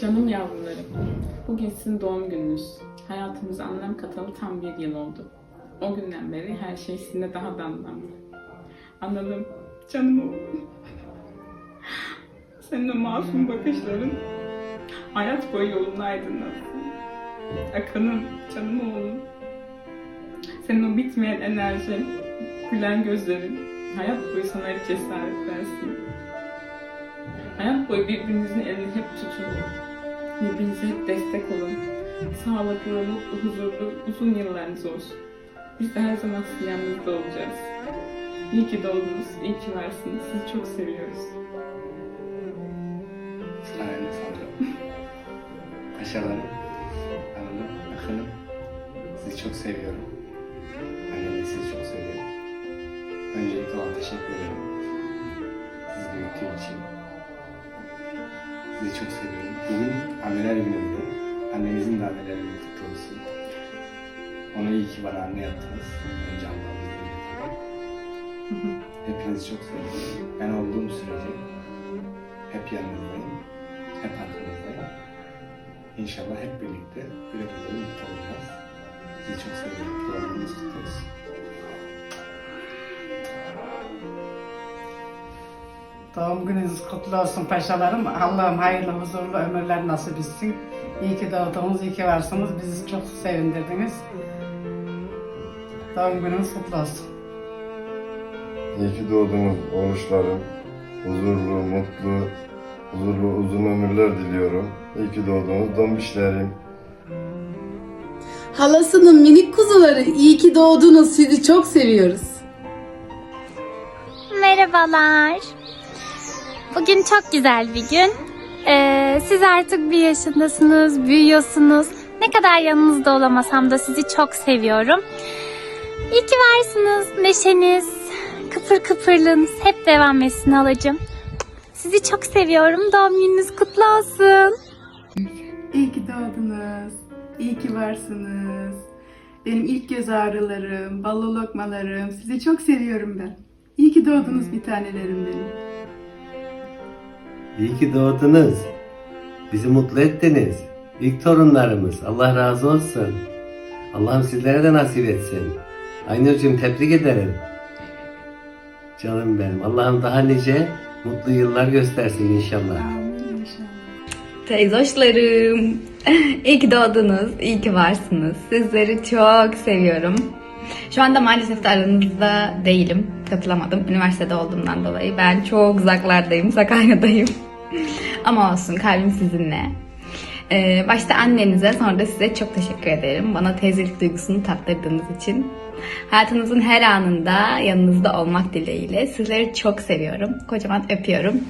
Canım yavrularım, bugün sizin doğum gününüz. Hayatımıza annem katalı tam bir yıl oldu. O günden beri her şey sizinle daha da anlamlı. Analım, canım oğlum. Senin o masum bakışların hayat boyu yolunu aydınlatsın. Akın'ım, canım oğlum. Senin o bitmeyen enerjin, gülen gözlerin hayat boyu sana hep cesaret versin. Hayat boyu birbirinizin elini hep tutun. Birbirinize hep destek olun. Sağlıklı, mutlu, huzurlu, uzun yıllarınız olsun. Biz de her zaman sizin yanınızda olacağız. İyi ki doğdunuz, iyi ki varsınız. Sizi çok seviyoruz. Paşalarım, hanımım, akınım. Sizi çok seviyorum. Annem de sizi çok seviyor. Öncelikle ona teşekkür ederim. Sizi büyüttüğüm için. Sizi çok seviyorum. Bugün anneler günüydü. Annenizin de anneler günü kutlu olsun. Ona iyi ki bana anne yaptınız. Önce izniyle. Hepinizi çok seviyorum. Ben olduğum sürece hep yanınızdayım. Hep arkanızdayım. İnşallah hep birlikte güle güle mutlu olacağız. Sizi çok seviyorum. Gününüz kutlu olsun. Doğum gününüz kutlu olsun paşalarım. Allah'ım hayırlı, huzurlu ömürler nasip etsin. İyi ki doğdunuz, iyi ki varsınız. Bizi çok sevindirdiniz. Doğum gününüz kutlu olsun. İyi ki doğdunuz oruçlarım. Huzurlu, mutlu, huzurlu uzun ömürler diliyorum. İyi ki doğdunuz dombişlerim. Halasının minik kuzuları iyi ki doğdunuz. Sizi çok seviyoruz. Merhabalar. Bugün çok güzel bir gün. Ee, siz artık bir yaşındasınız, büyüyorsunuz. Ne kadar yanınızda olamasam da sizi çok seviyorum. İyi ki varsınız. Neşeniz, kıpır kıpırlığınız hep devam etsin halacığım. Sizi çok seviyorum. Doğum gününüz kutlu olsun. İyi ki doğdunuz. İyi ki varsınız. Benim ilk göz ağrılarım, ballı lokmalarım. Sizi çok seviyorum ben. İyi ki doğdunuz bir tanelerim benim. İyi ki doğdunuz. Bizi mutlu ettiniz. İlk torunlarımız. Allah razı olsun. Allah'ım sizlere de nasip etsin. Aynur'cum tebrik ederim. Canım benim. Allah'ım daha nice mutlu yıllar göstersin inşallah. Teyzoşlarım. İyi ki doğdunuz, iyi ki varsınız. Sizleri çok seviyorum. Şu anda maalesef de aranızda değilim. Katılamadım. Üniversitede olduğumdan dolayı. Ben çok uzaklardayım, Sakarya'dayım. Ama olsun, kalbim sizinle. Ee, başta annenize, sonra da size çok teşekkür ederim. Bana teyzelik duygusunu tattırdığınız için. Hayatınızın her anında yanınızda olmak dileğiyle. Sizleri çok seviyorum. Kocaman öpüyorum.